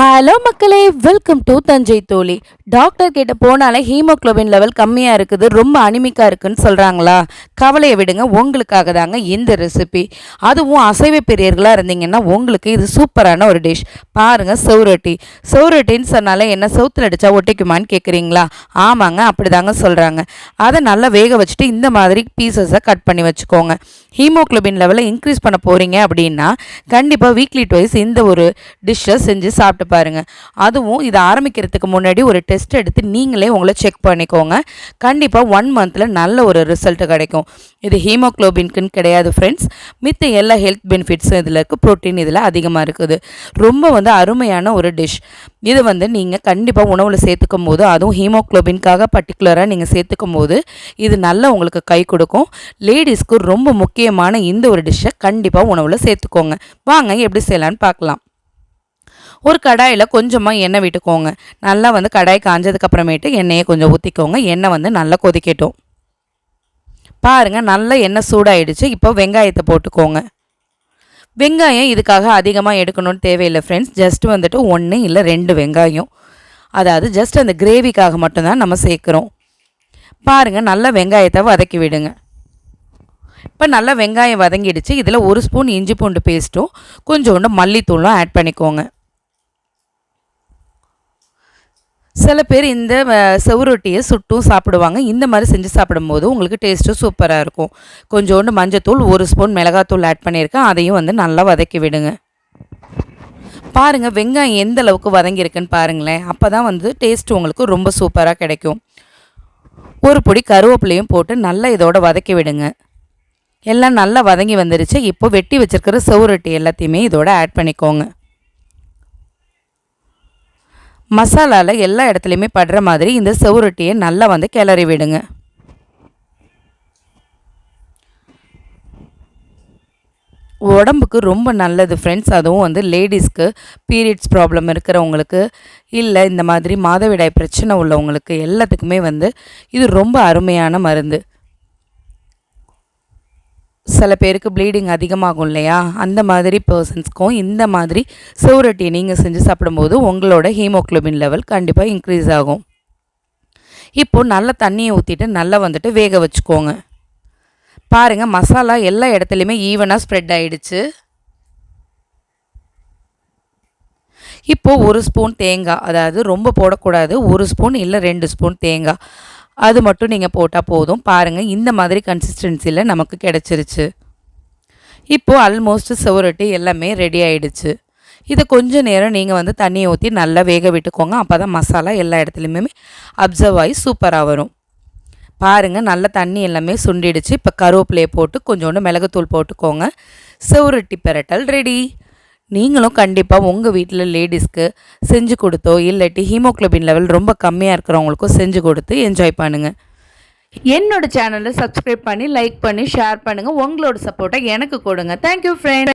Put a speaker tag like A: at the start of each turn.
A: Hello மக்களே. Welcome to Thanjai தோழி. Doctor கிட்ட போனாலே ஹீமோக்ளோபின் லெவல் கம்மியாக இருக்குது ரொம்ப அனிமிக்காக இருக்குன்னு சொல்கிறாங்களா கவலையை விடுங்க உங்களுக்காக தாங்க இந்த ரெசிபி அதுவும் அசைவ பிரியர்களாக இருந்தீங்கன்னா உங்களுக்கு இது சூப்பரான ஒரு டிஷ் பாருங்கள் சௌரொட்டி. சௌரொட்டின்னு சொன்னாலே என்ன சவுத்தில் அடித்தா ஒட்டிக்குமான்னு கேட்குறீங்களா ஆமாங்க அப்படி தாங்க சொல்கிறாங்க அதை நல்லா வேக வச்சுட்டு இந்த மாதிரி பீசஸை கட் பண்ணி வச்சுக்கோங்க. ஹீமோக்ளோபின் லெவலை இன்க்ரீஸ் பண்ண போகிறீங்க அப்படின்னா கண்டிப்பாக வீக்லி டுவைஸ் இந்த ஒரு டிஷ்ஷை செஞ்சு சாப்பிட்டு பாருங்கள் அதுவும் இதை ஆரம்பிக்கிறதுக்கு முன்னாடி ஒரு டெஸ்ட் எடுத்து நீங்களே உங்களை செக் பண்ணிக்கோங்க. கண்டிப்பாக ஒன் மந்தில் நல்ல ஒரு ரிசல்ட் கிடைக்கும். இது ஹீமோக்ளோபின்க்குன்னு கிடையாது ஃப்ரெண்ட்ஸ் மித்த எல்லா ஹெல்த் பெனிஃபிட்ஸும் இதில் இருக்குது ப்ரோட்டீன் இதில் அதிகமாக இருக்குது. ரொம்ப வந்து அருமையான ஒரு டிஷ் இது வந்து நீங்கள் கண்டிப்பாக உணவில் சேர்த்துக்கும் போது அதுவும் ஹீமோக்ளோபின்காக பர்டிகுலராக நீங்கள் சேர்த்துக்கும் போது இது நல்லா உங்களுக்கு கை கொடுக்கும். லேடிஸ்க்கு ரொம்ப முக்கியமான இந்த ஒரு டிஷ்ஷை கண்டிப்பாக உணவில் சேர்த்துக்கோங்க. வாங்க எப்படி செய்யலான்னு பார்க்கலாம். ஒரு கடாயில் கொஞ்சமாக எண்ணெய் விட்டுக்கோங்க. நல்லா வந்து கடாய் காஞ்சதுக்கப்புறமேட்டு எண்ணெயை கொஞ்சம் ஊற்றிக்கோங்க எண்ணெய் வந்து நல்லா கொதிக்கட்டும். பாருங்கள் நல்லா எண்ணெய் சூடாயிடுச்சு. இப்போ வெங்காயத்தை போட்டுக்கோங்க. வெங்காயம் இதுக்காக அதிகமாக எடுக்கணும்னு தேவையில்லை ஃப்ரெண்ட்ஸ் ஜஸ்ட் வந்துட்டு ஒன்று இல்லை ரெண்டு வெங்காயம். அதாவது ஜஸ்ட் அந்த கிரேவிக்காக மட்டும்தான் நம்ம சேர்க்குறோம். பாருங்கள் நல்லா வெங்காயத்தை வதக்கி விடுங்க. இப்போ நல்லா வெங்காயம் வதங்கிடுச்சு. இதில் ஒரு ஸ்பூன் இஞ்சி பூண்டு பேஸ்ட்டும் கொஞ்சோண்டு மல்லித்தூளும் ஆட் பண்ணிக்கோங்க. சில பேர் இந்த செவரொட்டியை சுட்டும் சாப்பிடுவாங்க. இந்த மாதிரி செஞ்சு சாப்பிடும்போது உங்களுக்கு டேஸ்ட்டும் சூப்பராக இருக்கும். கொஞ்சோண்டு மஞ்சத்தூள் ஒரு ஸ்பூன் மிளகாத்தூள் ஆட் பண்ணியிருக்கேன். அதையும் வந்து நல்லா வதக்கி விடுங்க. பாருங்கள் வெங்காயம் எந்த அளவுக்கு வதங்கியிருக்குன்னு பாருங்களேன். அப்போ தான் வந்து டேஸ்ட் உங்களுக்கு ரொம்ப சூப்பராக கிடைக்கும். ஒரு பொடி கருவேப்பிலையும் போட்டு நல்லா இதோட வதக்கி விடுங்க. எல்லாம் நல்லா வதங்கி வந்துருச்சு. இப்போ வெட்டி வச்சுருக்கிற செவரொட்டி எல்லாத்தையுமே இதோட ஆட் பண்ணிக்கோங்க. மசாலாவில் எல்லா இடத்துலையுமே படுற மாதிரி இந்த செவரொட்டியை நல்லா வந்து கிளறி விடுங்க. உடம்புக்கு ரொம்ப நல்லது ஃப்ரெண்ட்ஸ் அதுவும் வந்து லேடிஸ்க்கு பீரியட்ஸ் ப்ராப்ளம் இருக்கிறவங்களுக்கு இல்லை இந்த மாதிரி மாதவிடாய் பிரச்சனை உள்ளவங்களுக்கு எல்லாத்துக்குமே வந்து இது ரொம்ப அருமையான மருந்து. சில பேருக்கு ப்ளீடிங் அதிகமாகும் இல்லையா? அந்த மாதிரி பர்சன்ஸ்க்கும் இந்த மாதிரி சோரட்டியை நீங்கள் செஞ்சு சாப்பிடும்போது உங்களோட ஹீமோக்ளோபின் லெவல் கண்டிப்பாக இன்க்ரீஸ் ஆகும். இப்போது நல்ல தண்ணியை ஊற்றிட்டு நல்லா வந்துட்டு வேக வச்சுக்கோங்க. பாருங்கள் மசாலா எல்லா இடத்துலையுமே ஈவனாக ஸ்ப்ரெட் ஆகிடுச்சு இப்போது ஒரு ஸ்பூன் தேங்காய் அதாவது ரொம்ப போடக்கூடாது ஒரு ஸ்பூன் இல்லை ரெண்டு ஸ்பூன் தேங்காய். அது மட்டும் நீங்கள் போட்டால் போதும். பாருங்கள் இந்த மாதிரி கன்சிஸ்டன்சியில் நமக்கு கிடச்சிருச்சு. இப்போது ஆல்மோஸ்ட் சுவரொட்டி எல்லாமே ரெடி ஆகிடுச்சு இதை கொஞ்சம் நேரம் நீங்கள் வந்து தண்ணியை ஊற்றி நல்லா வேக விட்டுக்கோங்க. அப்போ தான் மசாலா எல்லா இடத்துலையுமே அப்சர்வ் ஆகி சூப்பராக வரும். பாருங்கள் நல்ல தண்ணி எல்லாமே சுண்டிடுச்சு. இப்போ கருவேப்பிலையை போட்டு கொஞ்சோண்டு மிளகுத்தூள் போட்டுக்கோங்க. செவரொட்டி பெரட்டல் ரெடி நீங்களும் கண்டிப்பாக உங்கள் வீட்டில் லேடிஸ்க்கு செஞ்சு கொடுத்தோ இல்லாட்டி ஹீமோக்ளோபின் லெவல் ரொம்ப கம்மியாக இருக்கிறவங்களுக்கும் செஞ்சு கொடுத்து என்ஜாய் பண்ணுங்கள் என்னோட சேனலை சப்ஸ்கிரைப் பண்ணி லைக் பண்ணி ஷேர் பண்ணுங்கள் உங்களோட சப்போர்ட்டை எனக்கு கொடுங்க. Thank you friend